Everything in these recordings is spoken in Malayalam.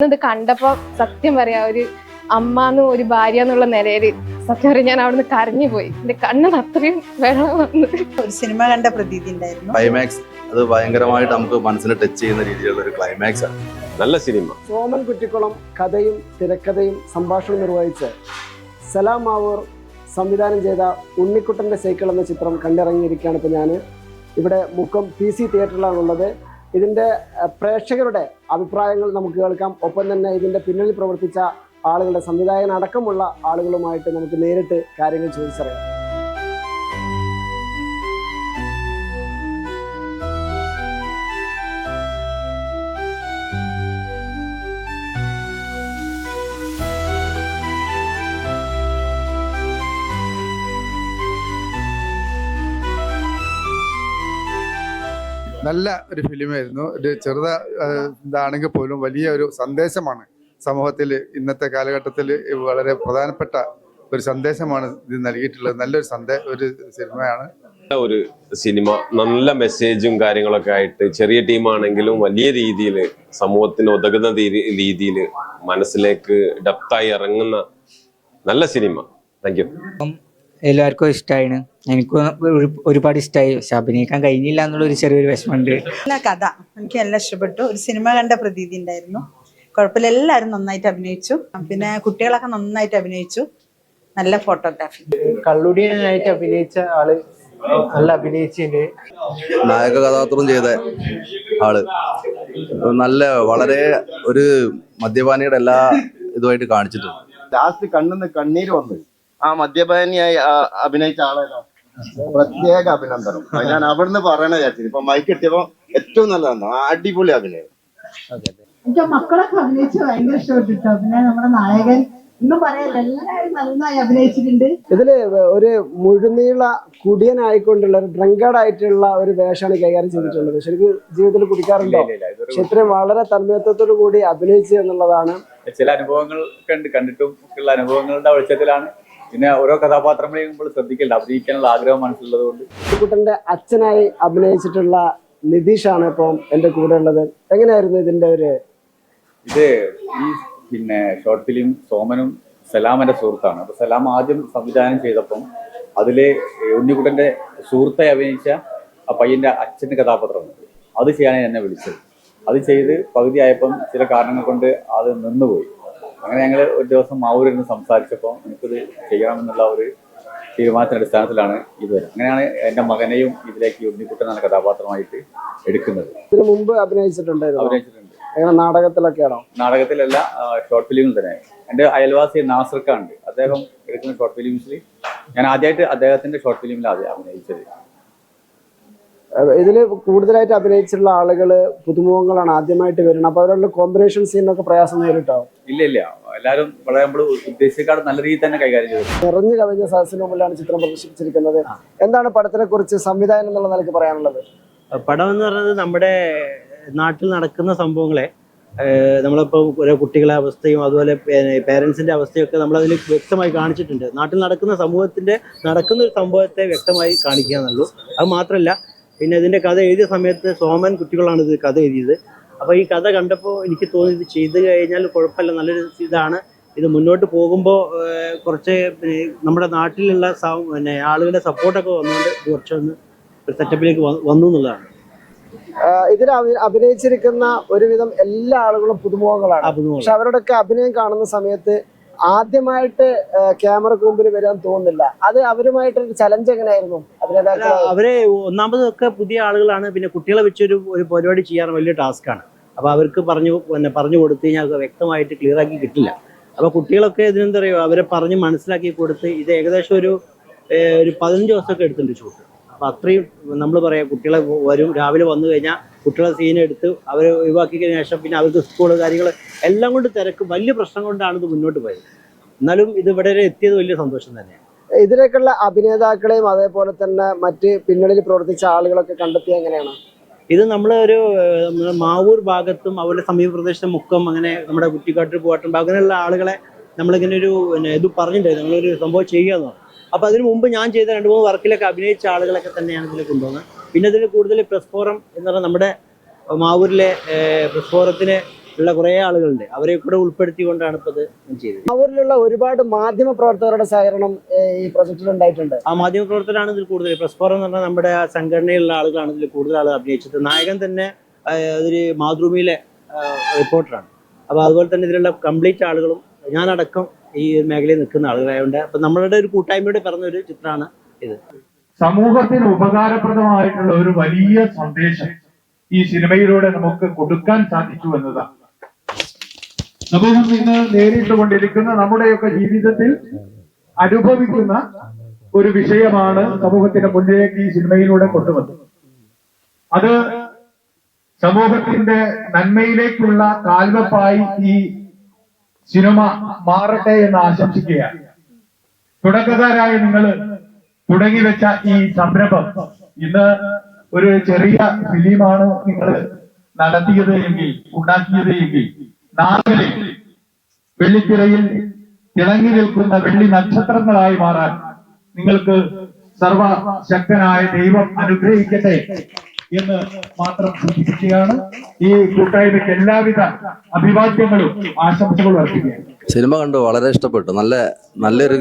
ഇത് കണ്ടപ്പോ സത്യം പറയാ ഒരു അമ്മ എന്ന് ഒരു ഭാര്യ എന്നുള്ള നിലയിൽ സത്യം പറയാം ഞാൻ അവിടുന്ന് കരഞ്ഞു പോയി. എന്റെ കണ്ണിന് അത്രയും വെള്ളം വന്നു. ഒരു സിനിമ കണ്ട പ്രതീതി ഉണ്ടായിരുന്നു. ക്ലൈമാക്സ് അത് ഭയങ്കരമായിട്ട് നമുക്ക് മനസ്സിനെ ടച്ച് ചെയ്യുന്ന രീതിയിലുള്ള ഒരു ക്ലൈമാക്സ് ആണ്. നല്ല സിനിമ. സോമൻ കുറ്റിക്കുളം കഥയും തിരക്കഥയും സംഭാഷണം നിർവഹിച്ച് സലാം മാവൂർ സംവിധാനം ചെയ്ത ഉണ്ണിക്കുട്ടന്റെ സൈക്കിൾ എന്ന ചിത്രം കണ്ടിറങ്ങിയിരിക്കുകയാണ് ഇപ്പോൾ ഞാൻ ഇവിടെ മുക്കം പി സി തിയേറ്ററിലാണുള്ളത് ഇതിന്റെ പ്രേക്ഷകരുടെ അഭിപ്രായങ്ങൾ നമുക്ക് കേൾക്കാം. ഒപ്പം തന്നെ ഇതിന്റെ പിന്നിൽ പ്രവർത്തിച്ച ആളുകളുടെ സംവിധായകൻ അടക്കമുള്ള ആളുകളുമായിട്ട് നമുക്ക് നേരിട്ട് കാര്യങ്ങൾ ചോദിച്ചറിയാം. നല്ല ഒരു ഫിലിമായിരുന്നു. ഒരു ചെറുത ഇതാണെങ്കിൽ പോലും വലിയ ഒരു സന്ദേശമാണ് സമൂഹത്തിൽ ഇന്നത്തെ കാലഘട്ടത്തിൽ വളരെ പ്രധാനപ്പെട്ട ഒരു സന്ദേശമാണ് ഇത് നൽകിയിട്ടുള്ളത്. നല്ലൊരു സന്ദേ ഒരു സിനിമയാണ്. ഒരു സിനിമ നല്ല മെസ്സേജും കാര്യങ്ങളൊക്കെ ആയിട്ട് ചെറിയ ടീമാണെങ്കിലും വലിയ രീതിയിൽ സമൂഹത്തിന് ഉതകുന്ന രീതിയിൽ മനസ്സിലേക്ക് ഡെപ്തായി ഇറങ്ങുന്ന നല്ല സിനിമ. Thank you. എല്ലാവർക്കും ഇഷ്ടമായിന് എനിക്കും ഒരു- ഒരുപാട് ഇഷ്ടമായി പക്ഷെ അഭിനയിക്കാൻ കഴിഞ്ഞില്ല എന്നുള്ള ഒരു ചെറിയൊരു വിഷമമുണ്ട്. കഥ. എനിക്ക് എല്ലാം ഇഷ്ടപ്പെട്ടു. ഒരു സിനിമ കണ്ട പ്രതീതി ഉണ്ടായിരുന്നു. കുഴപ്പമില്ല. എല്ലാവരും നന്നായിട്ട് അഭിനയിച്ചു. പിന്നെ കുട്ടികളൊക്കെ നന്നായിട്ട് അഭിനയിച്ചു. നല്ല ഫോട്ടോഗ്രാഫി. കള്ളുടിയനായിട്ട് അഭിനയിച്ച ആൾ നല്ല അഭിനയിച്ചിട്ട് നായക കഥാപാത്രം ചെയ്ത ആൾ. നല്ല വളരെ ഒരു മദ്യപാനിയുടെ എല്ലാ ഇതുമായിട്ട് കാണിച്ചിട്ടുണ്ട്. ലാസ്റ്റ് കണ്ണിന്ന് കണ്ണീര് വന്നു. ആ മദ്യപാനിയായി അഭിനയിച്ച ആളേതാ? പ്രത്യേക അഭിനന്ദനം. ഞാൻ അവിടുന്ന് പറയണ വിചാരിച്ചത് ഇപ്പൊ മൈക്ക് കിട്ടിയപ്പോ ഏറ്റവും നല്ലതാണ്. അടിപൊളി അഭിനയം. എനിക്ക് മക്കളൊക്കെ അഭിനയിച്ച് ഭയങ്കര ഇഷ്ടപ്പെട്ടിട്ടോ പിന്നെ നമ്മുടെ നായകൻ ഒന്നും പറയല്ല എല്ലാവരും നന്നായി അഭിനയിച്ചിട്ടുണ്ട്. ഇതിൽ ഒരു മുഴുനീള കുടിയനായിക്കൊണ്ടുള്ള ഒരു ഡ്രങ്കഡ് ആയിട്ടുള്ള ഒരു വേഷമാണ് കൈകാര്യം ചെയ്തിട്ടുള്ളത്. ശരിക്കും ജീവിതത്തിൽ കുടിക്കാറുണ്ടോ? പക്ഷെ ഇത്രയും വളരെ തന്മയത്വത്തോടു കൂടി അഭിനയിച്ചു എന്നുള്ളതാണ്. ചില അനുഭവങ്ങൾ കണ്ട് കണ്ടിട്ടും ഉള്ള അനുഭവങ്ങളുടെ വെളിച്ചത്തിലാണ് പിന്നെ ഓരോ കഥാപാത്രങ്ങളെയും നമ്മൾ ശ്രദ്ധിക്കേണ്ട അഭിനയിക്കാനുള്ള ആഗ്രഹം മനസ്സിലുള്ളത് കൊണ്ട് കുട്ടന്റെ അച്ഛനായി അഭിനയിച്ചിട്ടുള്ള നിതീഷ് ആണ് ഇപ്പം എന്റെ കൂടെ ഉള്ളത്. എങ്ങനെയായിരുന്നു ഇതിന്റെ ഒരു ഇത് ഈ പിന്നെ ഷോർട്ട് ഫിലിം സോമനും സലാമന്റെ സുഹൃത്താണ്. അപ്പൊ സലാം ആദ്യം സംവിധാനം ചെയ്തപ്പം അതിലെ ഉണ്ണിക്കുട്ടന്റെ സുഹൃത്തെ അഭിനയിച്ച ആ പയ്യന്റെ അച്ഛന്റെ കഥാപാത്രമുണ്ട് അത് ചെയ്യാനാണ് എന്നെ വിളിച്ചത്. അത് ചെയ്ത് പകുതിയായപ്പം ചില കാരണങ്ങൾ കൊണ്ട് അത് നിന്നുപോയി. അങ്ങനെ ഞങ്ങൾ ഒരു ദിവസം മാവൂരിൽ സംസാരിച്ചപ്പോൾ എനിക്കിത് ചെയ്യണമെന്നുള്ള ഒരു തീരുമാനത്തിന്റെ അടിസ്ഥാനത്തിലാണ് ഇത് അങ്ങനെയാണ് എന്റെ മകനെയും ഇതിലേക്ക് ഉണ്ണിക്കുട്ടൻ എന്ന കഥാപാത്രമായിട്ട് എടുക്കുന്നത്. ഇതിനു മുമ്പ് അഭിനയിച്ചിട്ടുണ്ടായിരുന്നു? അഭിനയിച്ചിട്ടുണ്ട്. എങ്ങനെ നാടകത്തിലൊക്കെയാണോ? നാടകത്തിലല്ല ഷോർട്ട് ഫിലിമിൽ തന്നെ. എന്റെ അയൽവാസി നാസർക്കാണ്ട് അദ്ദേഹം എടുക്കുന്ന ഷോർട്ട് ഫിലിംസിൽ ഞാൻ ആദ്യമായിട്ട് അദ്ദേഹത്തിന്റെ ഷോർട്ട് ഫിലിമിലാണ് അഭിനയിച്ചത്. ഇതിൽ കൂടുതലായിട്ട് അഭിനയിച്ചിട്ടുള്ള ആളുകൾ പുതുമുഖങ്ങളാണ് ആദ്യമായിട്ട് വരുന്നത്. അപ്പൊ അവരുടെ കോമ്പിനേഷൻ സീനൊക്കെ പ്രയാസം നേരിട്ടോ? ഇല്ല ഇല്ല. എല്ലാവരും വളരെ നമ്മൾ ഉദ്ദേശിക്കാതെ നല്ല രീതിയിൽ തന്നെ കൈകാര്യം ചെയ്തു. നിറഞ്ഞു കവിഞ്ഞ സദസ്സിന് മുമ്പിലാണ് ചിത്രം പ്രദർശിപ്പിച്ചിരിക്കുന്നത്. എന്താണ് പടത്തിനെ കുറിച്ച് സംവിധാനം എന്നുള്ള നിലയ്ക്ക് പറയാനുള്ളത്? പടം എന്ന് പറയുന്നത് നമ്മുടെ നാട്ടിൽ നടക്കുന്ന സംഭവങ്ങളെ നമ്മളിപ്പോൾ ഓരോ കുട്ടികളെ അവസ്ഥയും അതുപോലെ പേരൻസിന്റെ അവസ്ഥയൊക്കെ നമ്മൾ അതിൽ വ്യക്തമായി കാണിച്ചിട്ടുണ്ട്. നാട്ടിൽ നടക്കുന്ന സമൂഹത്തിന്റെ നടക്കുന്ന ഒരു സംഭവത്തെ വ്യക്തമായി കാണിക്കുക എന്നുള്ളൂ അത് മാത്രമല്ല പിന്നെ ഇതിന്റെ കഥ എഴുതിയ സമയത്ത് സോമൻ കുട്ടികളാണ് ഇത് കഥ എഴുതിയത്. അപ്പോൾ ഈ കഥ കണ്ടപ്പോൾ എനിക്ക് തോന്നി ഇത് ചെയ്ത് കഴിഞ്ഞാൽ കുഴപ്പമില്ല നല്ലൊരു ഇതാണ്. ഇത് മുന്നോട്ട് പോകുമ്പോൾ കുറച്ച് നമ്മുടെ നാട്ടിലുള്ള സ- പിന്നെ ആളുകളുടെ സപ്പോർട്ടൊക്കെ വന്നുകൊണ്ട് കുറച്ചൊന്ന് ഒരു സെറ്റപ്പിലേക്ക് വന്നു എന്നുള്ളതാണ്. ഇതിൽ അഭിനയിച്ചിരിക്കുന്ന ഒരുവിധം എല്ലാ ആളുകളും പുതുമുഖങ്ങളാണ്. പക്ഷെ അവരുടെയൊക്കെ അഭിനയം കാണുന്ന സമയത്ത് ആദ്യമായിട്ട് ക്യാമറക്ക് മുമ്പിൽ വരാൻ തോന്നുന്നില്ല. അത് അവരുമായിട്ട് ഒരു ചലഞ്ച് എങ്ങനെയായിരുന്നു അഭിനേതാക്കൾ അവരെ ഒന്നാമതൊക്കെ പുതിയ ആളുകളാണ്. പിന്നെ കുട്ടികളെ വെച്ചൊരു ഒരു പരിപാടി ചെയ്യാൻ വലിയ ടാസ്ക്കാണ്. അപ്പോൾ അവർക്ക് പറഞ്ഞു പിന്നെ പറഞ്ഞു കൊടുത്തു കഴിഞ്ഞാൽ അത് വ്യക്തമായിട്ട് ക്ലിയർ ആക്കി കിട്ടില്ല. അപ്പോൾ കുട്ടികളൊക്കെ ഇതിനെന്താ പറയുക അവരെ പറഞ്ഞ് മനസ്സിലാക്കി കൊടുത്ത് ഇത് ഏകദേശം ഒരു ഒരു പതിനഞ്ച് ദിവസമൊക്കെ എടുത്തിട്ടുണ്ട് ഷൂട്ട്. അപ്പോൾ അത്രയും നമ്മൾ പറയാം കുട്ടികളെ വരും. രാവിലെ വന്നു കഴിഞ്ഞാൽ കുട്ടികളെ സീൻ എടുത്ത് അവരെ ഒഴിവാക്കിയതിനു ശേഷം പിന്നെ അവർക്ക് സ്കൂൾ കാര്യങ്ങൾ എല്ലാം കൊണ്ട് തിരക്ക്. വലിയ പ്രശ്നം കൊണ്ടാണ് ഇത് മുന്നോട്ട് പോയത്. എന്നാലും ഇത് ഇവിടെ വരെ എത്തിയത് വലിയ സന്തോഷം തന്നെയാണ്. ഇതിലേക്കുള്ള അഭിനേതാക്കളെയും അതേപോലെ തന്നെ മറ്റ് പിന്നണിയിൽ പ്രവർത്തിച്ച ആളുകളൊക്കെ കണ്ടെത്തിയ എങ്ങനെയാണ്? ഇത് നമ്മൾ ഒരു മാവൂർ ഭാഗത്തും അതുപോലെ സമീപ പ്രദേശത്തെ മുക്കം അങ്ങനെ നമ്മുടെ കുറ്റിക്കാട്ടിൽ പോയിട്ടും അങ്ങനെയുള്ള ആളുകളെ നമ്മളിങ്ങനെ ഒരു ഇത് പറഞ്ഞിട്ടുണ്ടായിരുന്നു നമ്മളൊരു സംഭവം ചെയ്യുക എന്ന് പറഞ്ഞു. അപ്പോൾ അതിനു മുമ്പ് ഞാൻ ചെയ്ത രണ്ട് മൂന്ന് വർക്കിലൊക്കെ അഭിനയിച്ച ആളുകളൊക്കെ തന്നെയാണ് ഇതിൽ കൊണ്ടുവന്നത്. പിന്നെ ഇതിൽ കൂടുതൽ പ്രസ് ഫോറം എന്ന് പറഞ്ഞാൽ നമ്മുടെ മാവൂരിലെ പ്രസ് ഫോറത്തിന് ഉള്ള കുറേ ആളുകളുണ്ട്. അവരെ കൂടെ ഉൾപ്പെടുത്തിക്കൊണ്ടാണ് ഇപ്പോൾ ഇത് ചെയ്തത്. മാവൂരിലുള്ള ഒരുപാട് മാധ്യമ പ്രവർത്തകരുടെ സഹകരണം ഈ പ്രൊജക്റ്റിൽ ഉണ്ടായിട്ടുണ്ട്. ആ മാധ്യമ പ്രവർത്തകരാണ് ഇതിൽ കൂടുതൽ പ്രസ് ഫോറം എന്ന് പറഞ്ഞാൽ നമ്മുടെ ആ സംഘടനയിലുള്ള ആളുകളാണ് ഇതിൽ കൂടുതൽ ആളുകൾ അഭിനയിച്ചത്. നായകൻ തന്നെ ഒരു അതൊരു മാതൃഭൂമിയിലെ റിപ്പോർട്ടറാണ് അപ്പോൾ അതുപോലെ തന്നെ ഇതിലുള്ള കംപ്ലീറ്റ് ആളുകളും ഞാനടക്കം ഈ മേഖലയിൽ നിൽക്കുന്ന ആളുകളായതുകൊണ്ട് അപ്പം നമ്മളുടെ ഒരു കൂട്ടായ്മയുടെ പറഞ്ഞ ഒരു ചിത്രമാണ് ഇത്. സമൂഹത്തിന് ഉപകാരപ്രദമായിട്ടുള്ള ഒരു വലിയ സന്ദേശം ഈ സിനിമയിലൂടെ നമുക്ക് കൊടുക്കാൻ സാധിച്ചു എന്നതാണ്. സമൂഹം ഇന്ന് നേരിട്ടുകൊണ്ടിരിക്കുന്ന നമ്മുടെയൊക്കെ ജീവിതത്തിൽ അനുഭവിക്കുന്ന ഒരു വിഷയമാണ് സമൂഹത്തിന്റെ മുന്നിലേക്ക് ഈ സിനിമയിലൂടെ കൊണ്ടുവന്നത്. അത് സമൂഹത്തിന്റെ നന്മയിലേക്കുള്ള കാൽവെപ്പായി ഈ സിനിമ മാറട്ടെ എന്ന് ആശംസിക്കുകയാണ്. തുടക്കക്കാരായ നിങ്ങൾ തുടങ്ങി വെച്ച ഈ സംരംഭം ഇന്ന് ഒരു ചെറിയ ഫിലിമാണ് നിങ്ങൾ നടത്തിയത് എങ്കിൽ ഉണ്ടാക്കിയത് എങ്കിൽ. നാളെ വെള്ളിത്തിരയിൽ തിളങ്ങി നിൽക്കുന്ന വെള്ളി നക്ഷത്രങ്ങളായി മാറാൻ നിങ്ങൾക്ക് സർവശക്തനായ ദൈവം അനുഗ്രഹിക്കട്ടെ. എന്ന് മാത്രം സൂചിപ്പിക്കുകയാണ്. ഈ കൂട്ടായ്മയ്ക്ക് എല്ലാവിധ അഭിവാദ്യങ്ങളും ആശംസകളും അർപ്പിക്കുകയാണ്. സിനിമ കണ്ടു വളരെ ഇഷ്ടപ്പെട്ടു. നല്ല നല്ലൊരു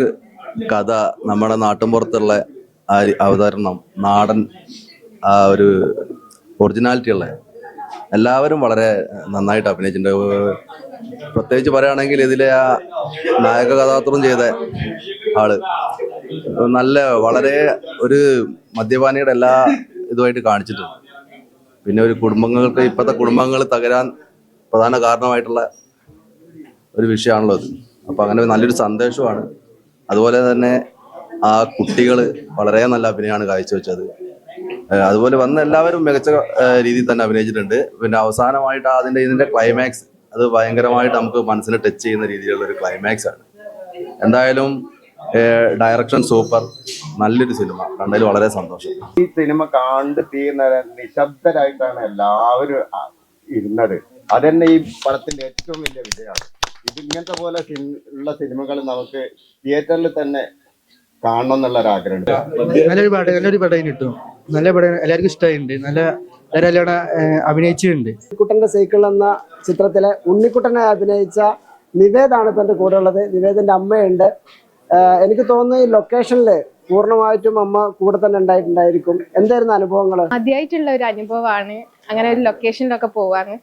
കഥ നമ്മുടെ നാട്ടിൻപുറത്തുള്ള അവതരണം നാടൻ ആ ഒരു ഒറിജിനാലിറ്റി ഉള്ള. എല്ലാവരും വളരെ നന്നായിട്ട് അഭിനയിച്ചിട്ടുണ്ട്. പ്രത്യേകിച്ച് പറയുകയാണെങ്കിൽ ഇതിലെ ആ നായക കഥാപാത്രം ചെയ്ത ആൾ നല്ല വളരെ ഒരു മദ്യപാനിയുടെ എല്ലാ ഇതുമായിട്ട് കാണിച്ചിട്ടുണ്ട്. പിന്നെ ഒരു കുടുംബങ്ങൾക്ക് ഇപ്പോഴത്തെ കുടുംബങ്ങൾ തകരാൻ പ്രധാന കാരണമായിട്ടുള്ള ഒരു വിഷയമാണല്ലോ അത് അപ്പോൾ അങ്ങനെ നല്ലൊരു സന്ദേശമാണ്. അതുപോലെ തന്നെ ആ കുട്ടികൾ വളരെ നല്ല അഭിനയമാണ് കാഴ്ചവെച്ചത്. വെച്ചത് അതുപോലെ വന്ന എല്ലാവരും മികച്ച രീതിയിൽ തന്നെ അഭിനയിച്ചിട്ടുണ്ട്. പിന്നെ അവസാനമായിട്ട് അതിന്റെ ഇതിന്റെ ക്ലൈമാക്സ് അത് ഭയങ്കരമായിട്ട് നമുക്ക് മനസ്സിനെ ടച്ച് ചെയ്യുന്ന രീതിയിലുള്ള ഒരു ക്ലൈമാക്സ് ആണ്. എന്തായാലും ഡയറക്ഷൻ സൂപ്പർ നല്ലൊരു സിനിമ കണ്ടതിൽ വളരെ സന്തോഷം. ഈ സിനിമ കണ്ട് തീർന്ന നിശബ്ദരായിട്ടാണ് എല്ലാവരും ഇരുന്നത്. അതന്നെ ഈ പടത്തിന്റെ ഏറ്റവും വലിയ വിജയമാണ്. ഇത് ഇങ്ങനത്തെ പോലെ ഉള്ള സിനിമകൾ നമുക്ക് തിയേറ്ററിൽ തന്നെ കാണണം എന്നുള്ള ഒരു ആഗ്രഹമുണ്ട് നല്ലൊരു പടം നല്ലൊരു പടം കിട്ടും. നല്ല പടം എല്ലാവർക്കും ഇഷ്ടമായിട്ടുണ്ട്. നല്ല എല്ലാവരും അഭിനയിച്ചിട്ടുണ്ട്. ഉണ്ണിക്കുട്ടന്റെ സൈക്കിൾ എന്ന ചിത്രത്തിലെ ഉണ്ണിക്കുട്ടനെ അഭിനയിച്ച നിവേദാണ് ഇപ്പൊ എന്റെ കൂടെ ഉള്ളത്. നിവേദിന്റെ അമ്മയുണ്ട്. എനിക്ക് തോന്നുന്നു ഈ ലൊക്കേഷനിൽ പൂർണമായിട്ടും അമ്മ കൂടെ തന്നെ ഉണ്ടായിട്ടുണ്ടായിരിക്കും. എന്തായിരുന്നു അനുഭവങ്ങൾ ആദ്യമായിട്ടുള്ള ഒരു അനുഭവമാണ് അങ്ങനെ ഒരു ലൊക്കേഷനിലൊക്കെ പോവാണ്.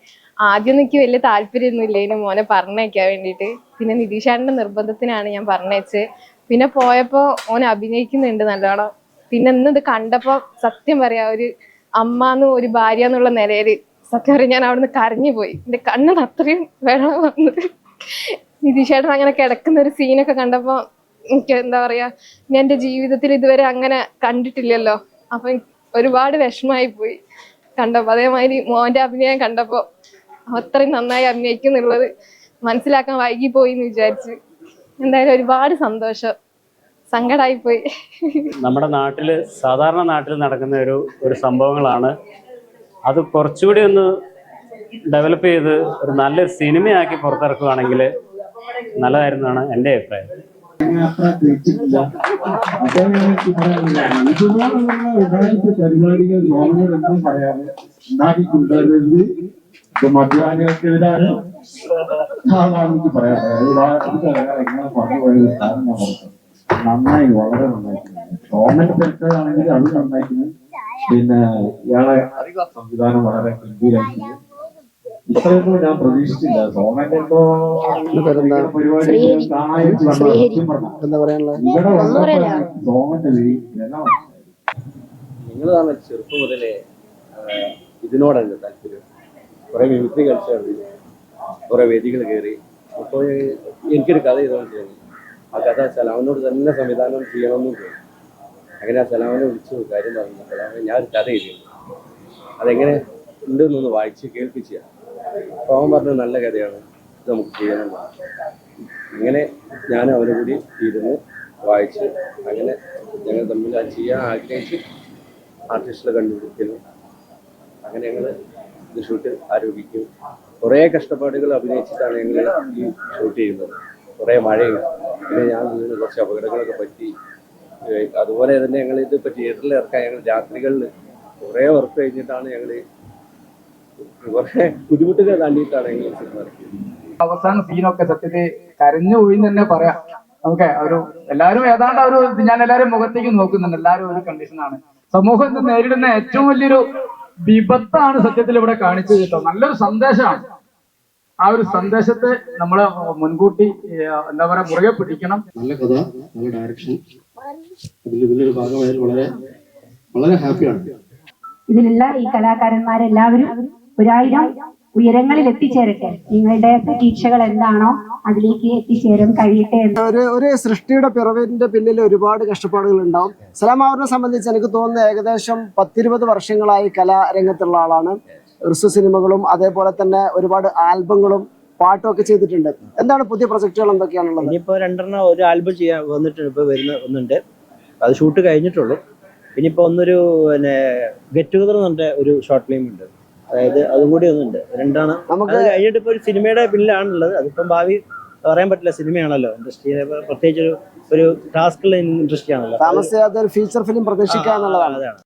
ആദ്യം എനിക്ക് വലിയ താല്പര്യമൊന്നും ഇല്ലേനു മോനെ പറഞ്ഞയക്കാൻ വേണ്ടിയിട്ട്. പിന്നെ നിതീഷാന്റെ നിർബന്ധത്തിനാണ് ഞാൻ പറഞ്ഞയച്ചത്. പിന്നെ പോയപ്പോ ഓൻ അഭിനയിക്കുന്നുണ്ട് നല്ലോണം. പിന്നെ ഇന്ന് ഇത് കണ്ടപ്പോ സത്യം പറയാ ഒരു അമ്മ ഒരു ഭാര്യ എന്നുള്ള നിലയിൽ സത്യം പറയാം ഞാൻ അവിടുന്ന് കരഞ്ഞു പോയി. എന്റെ കണ്ണിന് അത്രയും വെള്ളം വന്നത് നിതീഷേട്ടൻ അങ്ങനെ കിടക്കുന്ന ഒരു സീനൊക്കെ കണ്ടപ്പോ എനിക്ക് എന്താ പറയാ ഞാൻ എന്റെ ജീവിതത്തിൽ ഇതുവരെ അങ്ങനെ കണ്ടിട്ടില്ലല്ലോ. അപ്പൊ ഒരുപാട് വിഷമായി പോയി. കണ്ടപ്പോ അതേമാതിരി മോന്റെ അഭിനയം കണ്ടപ്പോ അത്രയും നന്നായി അഭിനയിക്കും എന്നുള്ളത് മനസ്സിലാക്കാൻ വൈകി പോയി എന്ന് വിചാരിച്ച്. എന്തായാലും ഒരുപാട് സന്തോഷം. സങ്കടായി പോയി. നമ്മുടെ നാട്ടിൽ സാധാരണ നാട്ടിൽ നടക്കുന്ന ഒരു ഒരു സംഭവങ്ങളാണ്. അത് കുറച്ചുകൂടി ഒന്ന് ഡെവലപ്പ് ചെയ്ത് ഒരു നല്ലൊരു സിനിമയാക്കി പുറത്തിറക്കുകയാണെങ്കിൽ നല്ലതായിരുന്നാണ് എന്റെ അഭിപ്രായം. പരിപാടികൾ ഗവൺമെന്റ് പറയാറ് ഉണ്ടാക്കി കൊണ്ടുവരുന്നത് ഇപ്പൊ മദ്യപാനികൾക്കെതിരാണ് സാധാരണ പറയാറ്. എങ്ങനെ പറഞ്ഞു പോയത്. നന്നായി വളരെ നന്നായിട്ടുണ്ട്. ഗവൺമെന്റ് സെക്ടറാണെങ്കിൽ അത് നന്നായിട്ടുണ്ട്. പിന്നെ ഇയാളെ സംവിധാനം വളരെ ഗംഭീരമായിട്ടുണ്ട് ഇത്രയൊന്നും ഞാൻ പ്രതീക്ഷിച്ചില്ല. സോമന്റെ പരിപാടി. എന്താ ഗവൺമെന്റ് നിങ്ങൾ തന്നെ ചെറുപ്പം മുതലേ ഇതിനോടാണ് താല്പര്യം. കുറെ മിമിക്രി കളിച്ചു കുറെ വേദികൾ കയറി. അപ്പോൾ എനിക്കൊരു കഥ ചെയ്തോണ്ട് തോന്നി. ആ കഥ സലാമിനോട് തന്നെ സംവിധാനം ചെയ്യണമെന്നും തോന്നി. അങ്ങനെ ആ സലാമിനെ വിളിച്ചു കാര്യം പറഞ്ഞു. സലാമിനെ ഞാൻ ഒരു കഥ എഴുതി അതെങ്ങനെ ഉണ്ടെന്നൊന്ന് വായിച്ച് കേൾപ്പിച്ച അപ്പോൾ അവൻ പറഞ്ഞു നല്ല കഥയാണ്. നമുക്ക് ചെയ്യണം. അങ്ങനെ ഞാൻ അവരെ കൂടി ഇരുന്ന് വായിച്ച് അങ്ങനെ ഞങ്ങൾ തമ്മിൽ അത് ചെയ്യാൻ ആഗ്രഹിച്ച് ആർട്ടിസ്റ്റിനെ കണ്ടുപിടിക്കുന്നു. അങ്ങനെ ഞങ്ങൾ ഇത് ഷൂട്ട് ആരോപിക്കും. കുറേ കഷ്ടപ്പാടുകൾ അഭിനയിച്ചിട്ടാണ് ഞങ്ങൾ ഈ ഷൂട്ട് ചെയ്യുന്നത്. കുറേ മഴയും പിന്നെ ഞാൻ വീണ് കുറച്ച് അപകടങ്ങളൊക്കെ പറ്റി. അതുപോലെ തന്നെ ഞങ്ങൾ ഇത് ഇപ്പോൾ തിയേറ്ററിൽ ഇറക്കാൻ ഞങ്ങൾ രാത്രികളിൽ കുറേ വർക്ക് കഴിഞ്ഞിട്ടാണ് ഞങ്ങൾ കുറെ ബുദ്ധിമുട്ടുകൾ താണ്ടിയിട്ടാണ് ഞങ്ങൾ സിനിമ ഇറക്കിയത്. അവസാന സീനൊക്കെ സത്യത്തിൽ കരഞ്ഞു പോയി എന്ന് തന്നെ പറയാം. ഓക്കെ ഒരു എല്ലാവരും ഏതാണ്ട് ഒരു ഞാൻ എല്ലാവരും മുഖത്തേക്ക് നോക്കുന്നുണ്ട്. എല്ലാവരും ഒരു കണ്ടീഷനാണ് സമൂഹം നേരിടുന്ന ഏറ്റവും വലിയൊരു വിപത്താണ് സത്യത്തിൽ ഇവിടെ കാണിച്ചു കേട്ടോ. നല്ലൊരു സന്ദേശമാണ്. ആ ഒരു സന്ദേശത്തെ നമ്മൾ മുൻകൂട്ടി എന്താ പറയാ മുറുകെ പിടിക്കണം. നല്ല കഥ നല്ല ഡയറക്ഷൻ അതിൽ ഇതിലൊരു ഭാഗമായാൽ വളരെ വളരെ ഹാപ്പിയാണ് ഇതിലുള്ള ഈ കലാകാരന്മാരെല്ലാവരും ഒരായിരം ഉയരങ്ങളിൽ എത്തിച്ചേരട്ടെ. നിങ്ങളുടെ പ്രതീക്ഷകൾ എന്താണോ അതിലേക്ക് എത്തിച്ചേരാൻ കഴിയട്ടെ ഒരു ഒരു സൃഷ്ടിയുടെ പിറവിന്റെ പിന്നിൽ ഒരുപാട് കഷ്ടപ്പാടുകൾ ഉണ്ടാവും. സലാമാവറിനെ സംബന്ധിച്ച് എനിക്ക് തോന്നുന്നത് ഏകദേശം പത്തിരുപത് വർഷങ്ങളായി കലാരംഗത്തുള്ള ആളാണ്. റിസു സിനിമകളും അതേപോലെ തന്നെ ഒരുപാട് ആൽബങ്ങളും പാട്ടൊക്കെ ഒക്കെ ചെയ്തിട്ടുണ്ട്. എന്താണ് പുതിയ പ്രൊജക്ടുകൾ എന്തൊക്കെയാണുള്ളത്? ഇനിയിപ്പോൾ രണ്ടെണ്ണം ഒരു ആൽബം ചെയ്യാൻ വന്നിട്ടുണ്ട് ഇപ്പോൾ വരുന്ന ഒന്നുണ്ട് അത് ഷൂട്ട് കഴിഞ്ഞിട്ടുള്ളൂ. ഇനിയിപ്പോൾ ഒന്നൊരു പിന്നെ ഗെറ്റ് ടുഗദർ എന്ന് പറഞ്ഞ ഒരു ഷോർട്ട് ഫിലിം ഉണ്ട്. അതായത് അതും കൂടി ഒന്നുണ്ട്. രണ്ടാണ്. നമുക്ക് കഴിഞ്ഞിട്ട് ഇപ്പൊ ഒരു സിനിമയുടെ പിന്നിലാണുള്ളത്. അതിപ്പം ഭാവി പറയാൻ പറ്റില്ല സിനിമയാണല്ലോ. ഇൻഡസ്ട്രിയിലെ പ്രത്യേകിച്ച് ഒരു ഒരു ടാസ്കുള്ള ഇൻഡസ്ട്രി ആണല്ലോ താമസിയാതെ ഒരു ഫീച്ചർ ഫിലിം പ്രതീക്ഷിക്കുക എന്നുള്ളതാണ് അതാണ്.